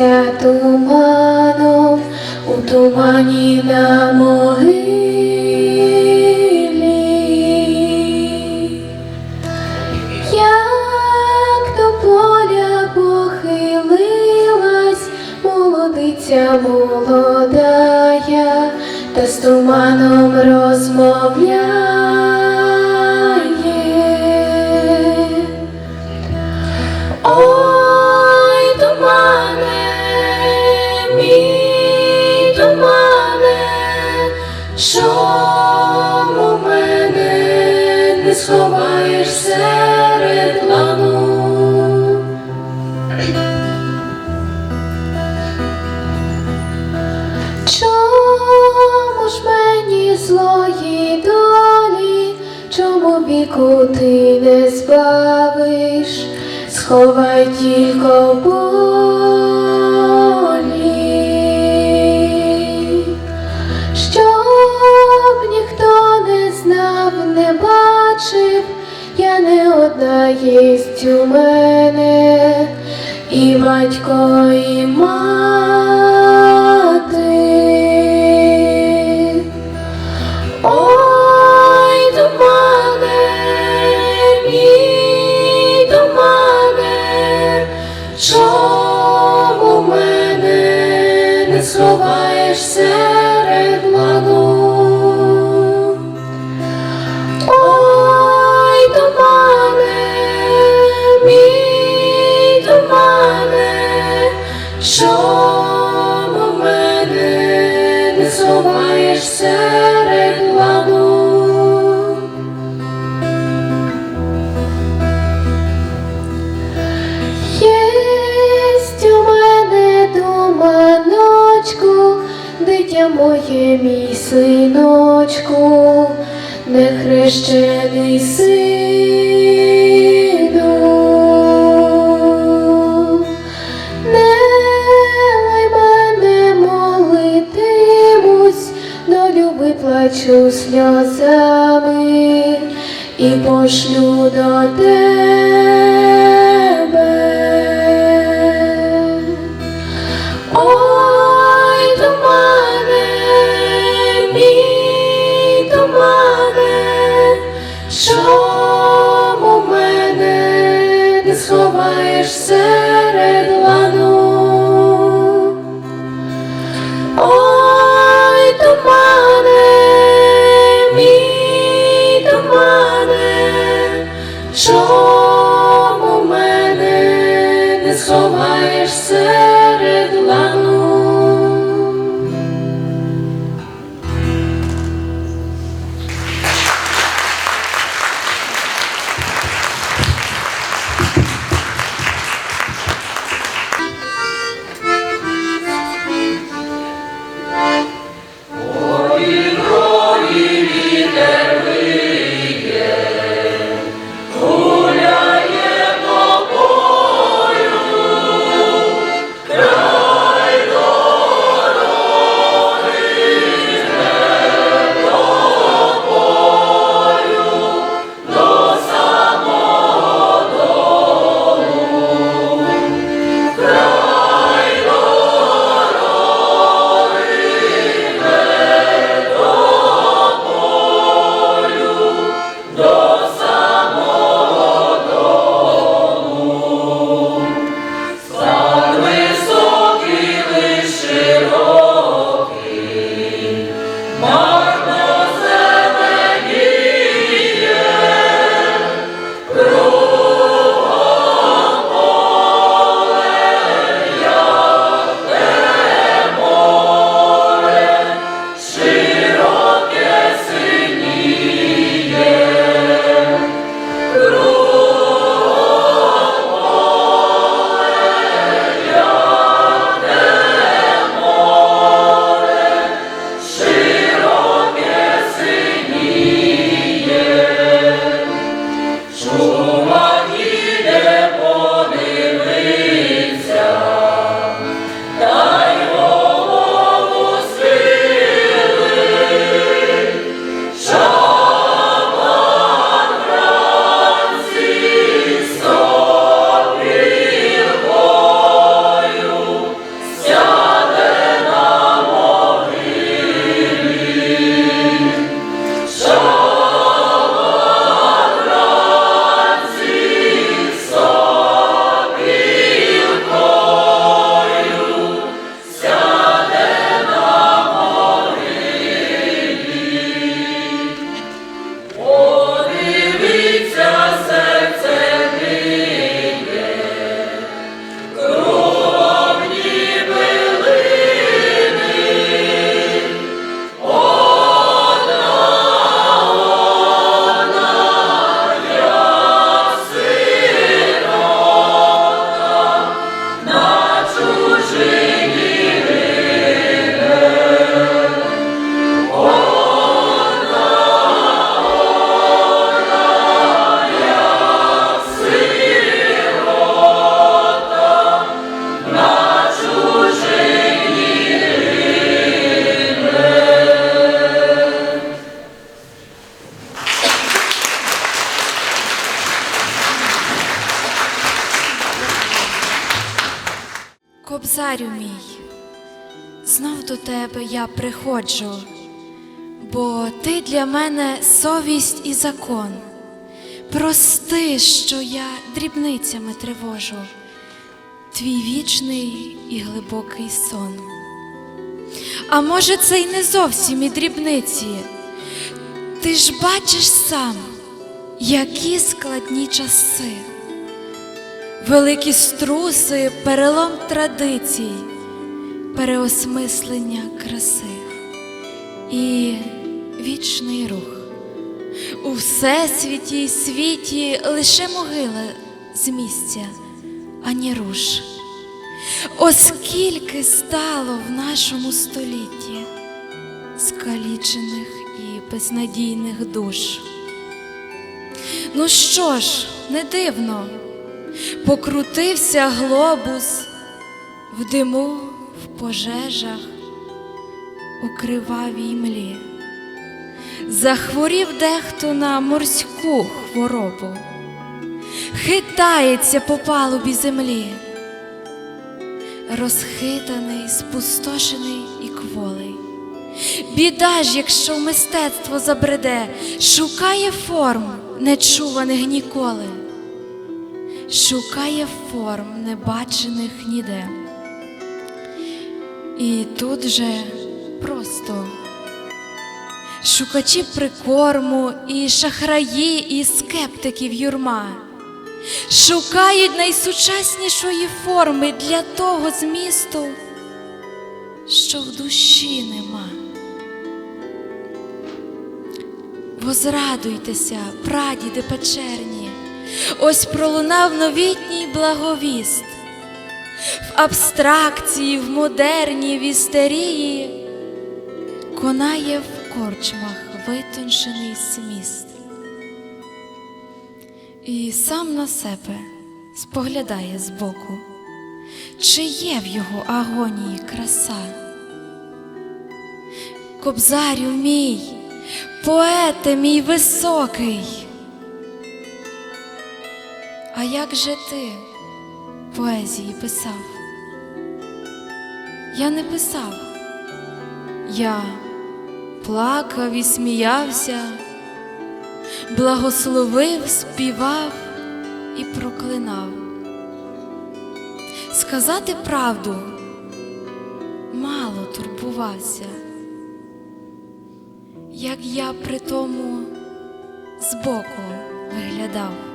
Сховайся туманом у тумані на могилі. Як до поля похилилась молодиця молодая, та з туманом розмовляє. Мені злої долі, чому віку ти не збавиш, сховай тільки болі, щоб ніхто не знав, не бачив, я не одна єсть у мене, і батько, і мати. Тумане, чому мене не сховаєш серед ладу? Єсть у мене думаночку, дитя моє, мій синочку, нехрещений сину. Люби сльозами і пошлю до тебе. Ой, тумане, мій тумане, чому мене не сховаєш сховаєш серед лану? Кобзарю мій, знов до тебе я приходжу, бо ти для мене совість і закон. Прости, що я дрібницями тривожу, твій вічний і глибокий сон. А може, це й не зовсім і дрібниці. Ти ж бачиш сам, які складні часи, великі струси, перелом традицій, переосмислення краси і вічний рух. У всесвіті й світі лише могила з місця, ані руш. Оскільки стало в нашому столітті скалічених і безнадійних душ. Ну що ж, не дивно, покрутився глобус в диму, в пожежах, у кривавій млі. Захворів дехто на морську хворобу, хитається по палубі землі, розхитаний, спустошений і кволий. Біда ж, якщо мистецтво забреде, шукає форм, нечуваних ніколи, шукає форм, небачених ніде. І тут же просто шукачі прикорму, і шахраї, і скептиків юрма. Шукають найсучаснішої форми для того змісту, що в душі нема. Возрадуйтеся, прадіди печерні, ось пролунав новітній благовіст. В абстракції, в модерній в істерії конає в корчмах витончений зміст. І сам на себе споглядає збоку, чи є в його агонії краса. Кобзарю мій, поете мій високий. А як же ти поезії писав? Я не писав, я плакав і сміявся, благословив, співав і проклинав. Сказати правду мало турбувався, як я при тому збоку виглядав.